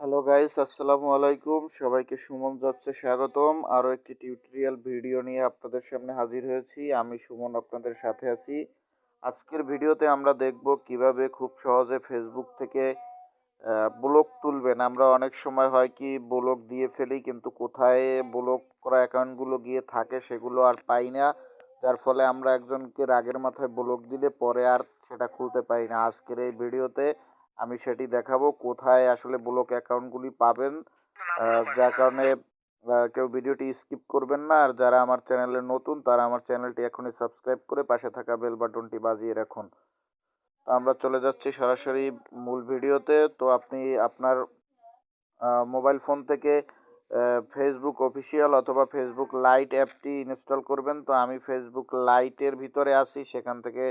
Hello guys আসসালামু আলাইকুম সবাইকে সুমন যাচ্ছে, স্বাগতম। আরও একটি টিউটোরিয়াল ভিডিও নিয়ে আপনাদের সামনে হাজির হয়েছি। আমি সুমন আপনাদের সাথে আছি। আজকের ভিডিওতে আমরা দেখব কীভাবে খুব সহজে ফেসবুক থেকে ব্লক তুলবেন। আমরা অনেক সময় হয় কি ব্লক দিয়ে ফেলি, কিন্তু কোথায় ব্লক করা অ্যাকাউন্টগুলো গিয়ে থাকে সেগুলো আর পাই না। যার ফলে আমরা একজনকে রাগের মাথায় ব্লক দিলে পরে আর সেটা খুলতে পারি না। আজকের এই ভিডিওতে আমি সেটি দেখাবো। কোথায় আসলে ব্লক অ্যাকাউন্টগুলি পাবেন? যার কারণে কেউ ভিডিওটি স্কিপ করবেন না। আর যারা আমার চ্যানেলে নতুন তারা আমার চ্যানেলটি এখনই সাবস্ক্রাইব করে পাশে থাকা বেল বাটনটি বাজিয়ে রাখুন। তো আমরা চলে যাচ্ছি সরাসরি মূল ভিডিওতে। তো আপনি আপনার মোবাইল ফোন থেকে ফেসবুক অফিসিয়াল অথবা ফেসবুক লাইট অ্যাপটি ইনস্টল করবেন। তো আমি ফেসবুক লাইটের ভিতরে আসি সেখান থেকে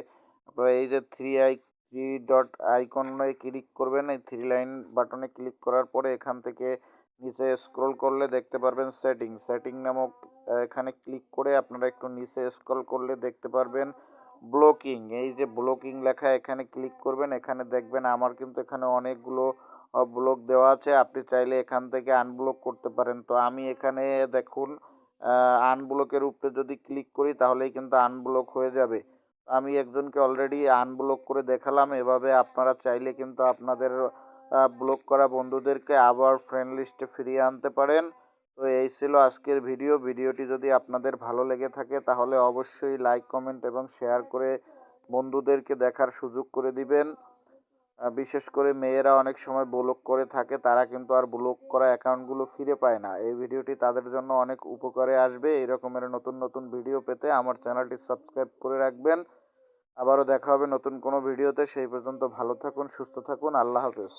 আপনারা এই যে থ্রি আই থ্রি ডট আইকনে ক্লিক করবেন। এই থ্রি লাইন বাটনে ক্লিক করার পরে এখান থেকে নিচে স্ক্রল করলে দেখতে পারবেন সেটিং সেটিং নামক এখানে ক্লিক করে আপনারা একটু নিচে স্ক্রল করলে দেখতে পারবেন ব্লকিং এই যে ব্লকিং লেখা এখানে ক্লিক করবেন। এখানে দেখবেন আমার কিন্তু এখানে অনেকগুলো ব্লক দেওয়া আছে। আপনি চাইলে এখান থেকে আনব্লক করতে পারেন। তো আমি এখানে দেখুন আনব্লকের উপরে যদি ক্লিক করি তাহলেই কিন্তু আনব্লক হয়ে যাবে। আমি একজনকে অলরেডি আনব্লক করে দেখালাম। এভাবে আপনারা চাইলে কিন্তু আপনাদের ব্লক করা বন্ধুদেরকে আবার ফ্রেন্ড লিস্টে ফিরিয়ে আনতে পারেন। তো এই ছিল আজকের ভিডিও ভিডিওটি যদি আপনাদের ভালো লেগে থাকে, তাহলে অবশ্যই লাইক কমেন্ট এবং শেয়ার করে বন্ধুদেরকে দেখার সুযোগ করে দিবেন। বিশেষ করে মেয়েরা অনেক সময় ব্লক করে থাকে, তারা কিন্তু আর ব্লক করা অ্যাকাউন্টগুলো ফিরে পায় না। এই ভিডিওটি তাদের জন্য অনেক উপকারে আসবে। এই রকমের নতুন নতুন ভিডিও পেতে আমার চ্যানেলটি সাবস্ক্রাইব করে রাখবেন। আবারও দেখা হবে নতুন কোনো ভিডিওতে সেই পর্যন্ত ভালো থাকুন, সুস্থ থাকুন। আল্লাহ হাফেজ।